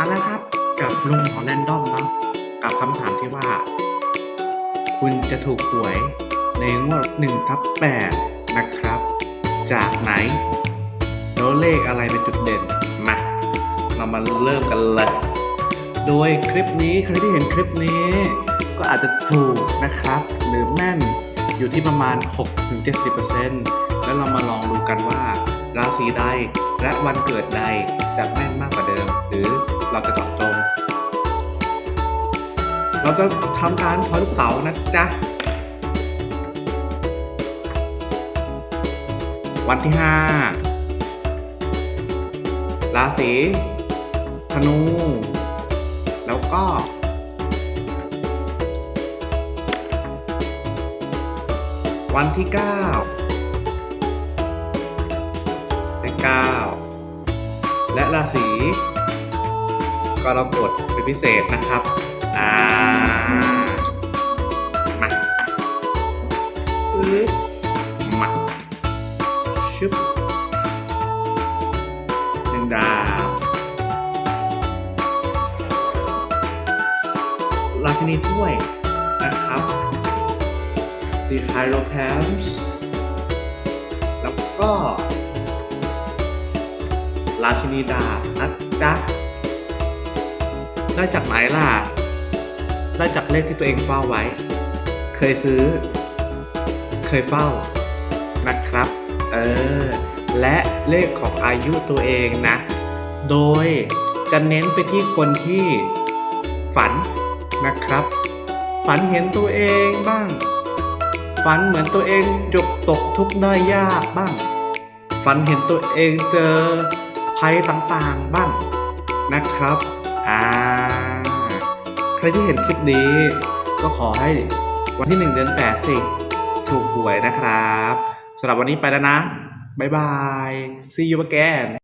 เอาละครับ กับลุงหมอแรนดอมเนาะกับคำถามที่ว่า คุณจะถูกหวยในงวด1ทับ8นะครับ จากไหนแล้วเลขอะไรเป็นจุดเด่นมาเรามาเริ่มกันเลย โดยคลิปนี้ใครที่เห็นคลิปนี้ ก็อาจจะถูกนะครับ หรือแม่นอยู่ที่ประมาณ 6-70%แล้วเรามาลองดูกันว่า ราศีใด และวันเกิดใดจะแม่นมากกว่าเดิม หรือเราจะเจาะจงเราจะทำการถอยลูกเต๋านะจ๊ะ วันที่ 5 ราศีธนู แล้วก็ วันที่ 9 9 และราศีกรกฎเป็นพิเศษนะครับ อ่า มาปึ๊บมาชึบหนึ่งดาว ราชินีถ้วยนะครับ The Hierophant แล้วก็ ราชินีดาบนะจ๊ะ ได้จากไหนล่ะ ได้จากเลขที่ตัวเองเฝ้าไว้ เคยซื้อ เคยเฝ้านะครับ เออ และเลขของอายุตัวเองนะ โดยจะเน้นไปที่คนที่ฝันนะครับ ฝันเห็นตัวเองบ้าง ฝันเหมือนตัวเองจกตกทุกข์ได้ยากบ้าง ฝันเห็นตัวเองเจอ ภัยต่างๆบ้างนะครับอ่าใครที่เห็นคลิปนี้ ก็ขอให้วันที่1เดือน8สิถูกหวยนะครับสำหรับวันนี้ไปแล้วนะ บ๊ายบาย see you again